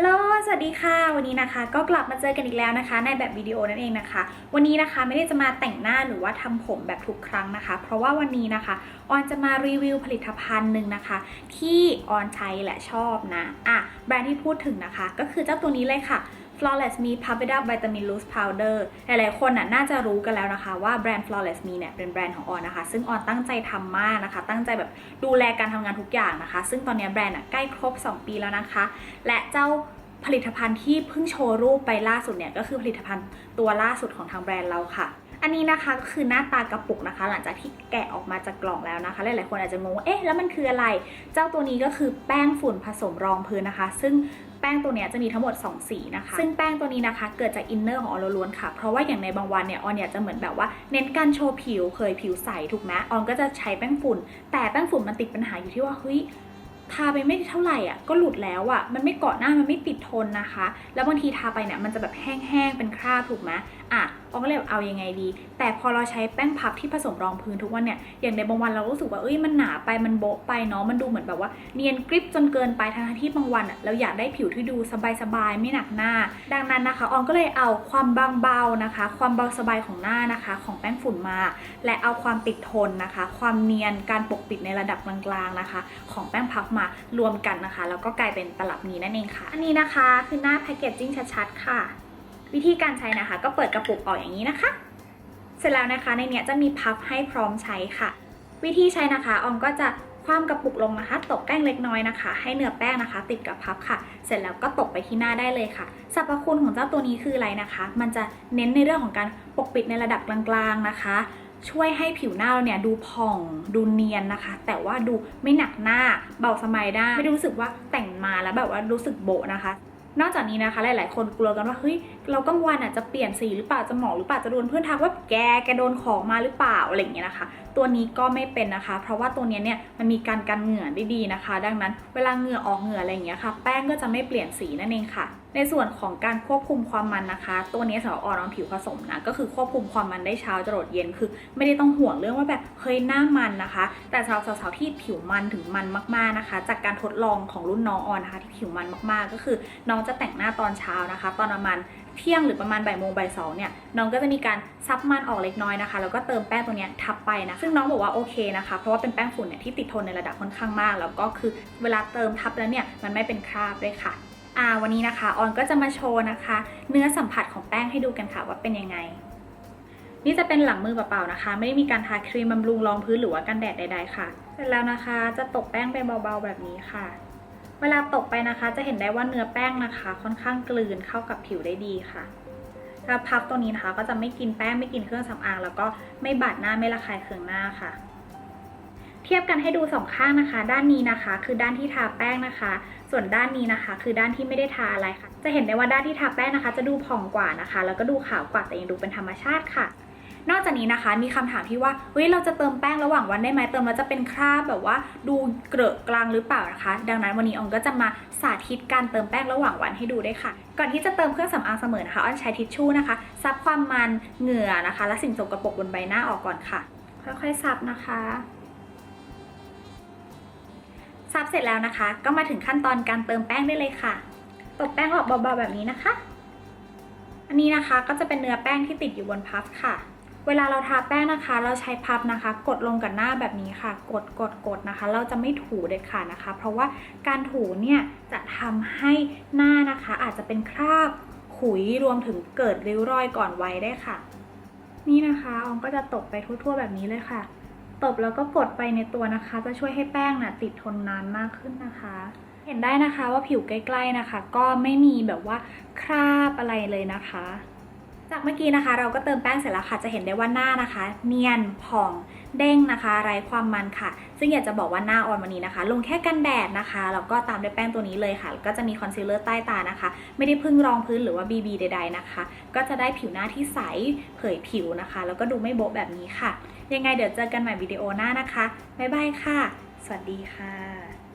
ฮัลโหล สวัสดีค่ะ วันนี้นะคะ ก็กลับมาเจอกันอีกแล้วนะคะ ในแบบวิดีโอนั่นเองนะคะ วันนี้นะคะไม่ได้จะมาแต่งหน้าหรือว่าทำผมแบบทุกครั้งนะคะ เพราะว่าวันนี้นะคะ ออนจะมารีวิวผลิตภัณฑ์หนึ่งนะคะ ที่ออนใช้และชอบนะ อะ แบรนด์ที่พูดถึงนะคะ ก็คือเจ้าตัวนี้เลยค่ะ Flawless Me Puppered Up Vitamin Loose Powder หลายๆ คนน่ะน่าจะรู้กันแล้วนะคะว่าแบรนด์ Flawless Me เนี่ยเป็นแบรนด์ของออนนะคะ ซึ่งออนตั้งใจทำมากนะคะ ตั้งใจแบบดูแลการทำงานทุกอย่างนะคะ ซึ่งตอนนี้แบรนด์อะใกล้ครบ 2 ปีแล้วนะคะ และเจ้า ผลิตภัณฑ์ที่เพิ่งโชว์รูปไปล่าสุดเนี่ยก็คือผลิตภัณฑ์ตัวล่าสุดของทางแบรนด์เราค่ะ อันนี้นะคะก็คือหน้าตากระปุกนะคะ หลังจากที่แกะออกมาจากกล่องแล้วนะคะ หลายๆคนอาจจะงงว่าเอ๊ะแล้วมันคืออะไร เจ้าตัวนี้ก็คือแป้งฝุ่นผสมรองพื้นนะคะ ซึ่งแป้งตัวนี้จะมีทั้งหมด 2 สีนะคะ ซึ่งแป้งตัวนี้นะคะ เกิดจากอินเนอร์ของออนล้วนค่ะ เพราะว่าอย่างในบางวันเนี่ยออนอยากจะเหมือนแบบว่าเน้นการโชว์ผิวเคยผิวใสถูกไหมออนก็จะใช้แป้งฝุ่น แต่แป้งฝุ่นมันติดปัญหาอยู่ที่ว่าเฮ้ย ทาไปไม่เท่าไหร่อะก็หลุดแล้วอะมันไม่เกาะหน้ามันไม่ติดทนนะคะ แล้วบางทีทาไปเนี่ยมันจะแบบแห้งๆเป็นคราบถูกไหมอะออก็เลยเอายังไงดี แต่พอเราใช้แป้งพับที่ผสมรองพื้นทุกวันเนี่ยอย่างในบางวันเรารู้สึกว่าเอ้ยมันหนาไปมันโบ๊ะไปเนาะมันดูเหมือนแบบว่าเนียนกริบจนเกินไปทั้งที่บางวันอะเราอยากได้ผิวที่ดูสบายๆไม่หนักหน้า ดังนั้นนะคะออนก็เลยเอาความบางเบานะคะ ความเบาสบายของหน้านะคะ ของแป้งฝุ่นมา และเอาความติดทนนะคะ ความเนียนการปกปิดในระดับกลางๆนะคะ ของแป้งพับมารวมกันนะคะ แล้วก็กลายเป็นตลับนี้นั่นเองค่ะ อันนี้นะคะคือหน้าแพคเกจจิ้งชัดๆค่ะ วิธีการใช้นะคะ ก็เปิดกระปุกออกอย่างนี้นะคะ เสร็จแล้วนะคะในเนี้ยจะมีพับให้พร้อมใช้ค่ะ วิธีใช้นะคะออมก็จะคว่ำกระปุกลงนะคะตบแป้งเล็กน้อยนะคะ ให้เนื้อแป้งนะคะ ติดกับพับค่ะ เสร็จแล้วก็ตบไปที่หน้าได้เลยค่ะสรรพคุณของเจ้าตัวนี้คืออะไรนะคะ มันจะเน้นในเรื่องของการปกปิดในระดับกลางๆนะคะ ช่วยให้ผิวหน้าเราเนี่ยดูผ่องดูเนียนนะคะ แต่ว่าดูไม่หนักหน้าเบาสมัยได้ไม่ได้รู้สึกว่าแต่งมาแล้วแบบว่ารู้สึกโบนะคะ นอกจากนี้นะคะ หลาย ๆ คนกลัวกันว่าเฮ้ยเรากลางวันอะจะเปลี่ยนสีหรือเปล่าจะหมองหรือเปล่าจะโดนเพื่อนทักว่าแกแกโดนของมาหรือเปล่าอะไรอย่างเงี้ยนะคะ ตัวนี้ก็ไม่เป็นนะคะ เพราะว่าตัวเนี้ยเนี่ยมันมีการกันเหงื่อได้ดีนะคะ ดังนั้นเวลาเหงื่อออกเหงื่ออะไรอย่างเงี้ยค่ะ แป้งก็จะไม่เปลี่ยนสีนั่นเองค่ะในส่วนของการควบคุมความมันนะคะ ตัวนี้สำหรับออนออนผิวผสมนะก็คือควบคุมความมันได้เช้าจรดเย็นคือ ไม่ได้ต้องห่วงเรื่องว่าแบบเฮ้ยหน้ามันนะคะ แต่สำหรับสาวๆที่ผิวมันถึงมันมากๆนะคะ จากการทดลองของรุ่นน้องออนนะคะที่ผิวมันมากๆ ก็คือ น้องจะแต่งหน้าตอนเช้านะคะ ตอนประมาณเที่ยงหรือประมาณบ่ายโมงบ่ายสองเนี่ยน้องก็จะมีการซับมันออกเล็กน้อยนะคะ แล้วก็เติมแป้งตัวนี้ทับไปนะซึ่งน้องบอกว่าโอเคนะคะ เพราะว่าเป็นแป้งฝุ่นเนี่ยที่ติดทนในระดับค่อนข้างมาก แล้วก็คือเวลาเติมทับแล้วเนี่ยมันไม่เป็นคราบด้วยค่ะ อ่าวันนี้นะคะออนก็จะมาโชว์นะคะ เนื้อสัมผัสของแป้งให้ดูกันค่ะว่าเป็นยังไง นี่จะเป็นหลังมือเปล่าๆนะคะ ไม่ได้มีการทาครีมบำรุงรองพื้นหรือว่ากันแดดใดๆค่ะ เสร็จแล้วนะคะจะตกแป้งไปเบาๆแบบนี้ค่ะ เวลาตกไปนะคะ จะเห็นได้ว่าเนื้อแป้งนะคะ ค่อนข้างกลืนเข้ากับผิวได้ดีค่ะถ้าพับตัวนี้นะคะก็จะไม่กินแป้งไม่กินเครื่องสำอาง แล้วก็ไม่บาดหน้าไม่ระคายเคืองหน้าค่ะ ทียบกันให้ดูสองข้างนะคะ ด้านนี้นะคะ คือด้านที่ทาแป้งนะคะ ส่วนด้านนี้นะคะ คือด้านที่ไม่ได้ทาอะไรค่ะ จะเห็นได้ว่าด้านที่ทาแป้งนะคะ จะดูผ่องกว่านะคะ แล้วก็ดูขาวกว่าแต่ยังดูเป็นธรรมชาติค่ะ นอกจากนี้นะคะ มีคำถามที่ว่าเฮ้ยเราจะเติมแป้งระหว่างวันได้ไหมเติมแล้วจะเป็นคราบแบบว่าดูเกลอะกลางหรือเปล่านะคะ ดังนั้นวันนี้อองก็จะมาสาธิตการเติมแป้งระหว่างวันให้ดูได้ค่ะ ก่อนที่จะเติมเครื่องสำอางเสมอนะคะออนใช้ทิชชู่นะคะซับความมันเหงื่อนะคะ และสิ่งสกปรกบนใบหน้าออกก่อนค่ะ ค่อยๆซับนะคะ ซับเสร็จแล้วนะคะ ก็มาถึงขั้นตอนการเติมแป้งได้เลยค่ะ ตบแป้งออกเบาๆแบบนี้นะคะ อันนี้นะคะก็จะเป็นเนื้อแป้งที่ติดอยู่บนพัฟค่ะ เวลาเราทาแป้งนะคะ เราใช้พับนะคะ กดลงกับหน้าแบบนี้ค่ะ กดกดกดนะคะ เราจะไม่ถูเด็ดขาดนะคะ เพราะว่าการถูเนี่ยจะทำให้หน้านะคะ อาจจะเป็นคราบขุยรวมถึงเกิดริ้วรอยก่อนวัยได้ค่ะ นี่นะคะออมก็จะตบไปทั่วๆแบบนี้เลยค่ะ ตบแล้วก็กดไปในตัวนะคะ จะช่วยให้แป้งน่ะติดทนนานมากขึ้นนะคะ เห็นได้นะคะว่าผิวใกล้ๆนะคะ ก็ไม่มีแบบว่าคราบอะไรเลยนะคะ จากเมื่อกี้นะคะเราก็เติมแป้งเสร็จแล้วค่ะ จะเห็นได้ว่าหน้านะคะ เนียนผ่องเด้งนะคะไร้ความมันค่ะ ซึ่งอยากจะบอกว่าหน้าออนวันนี้นะคะ ลงแค่กันแดดนะคะแล้วก็ตามด้วยแป้งตัวนี้เลยค่ะก็จะมีคอนซีลเลอร์ใต้ตานะคะ ไม่ได้พึ่งรองพื้นหรือว่า BB ใด ๆนะคะ ก็จะได้ผิวหน้าที่ใสเผยผิวนะคะ แล้วก็ดูไม่โบ๊ะแบบนี้ค่ะ ยังไงเดี๋ยวเจอกันใหม่วิดีโอหน้านะคะบ๊ายบายค่ะ สวัสดีค่ะ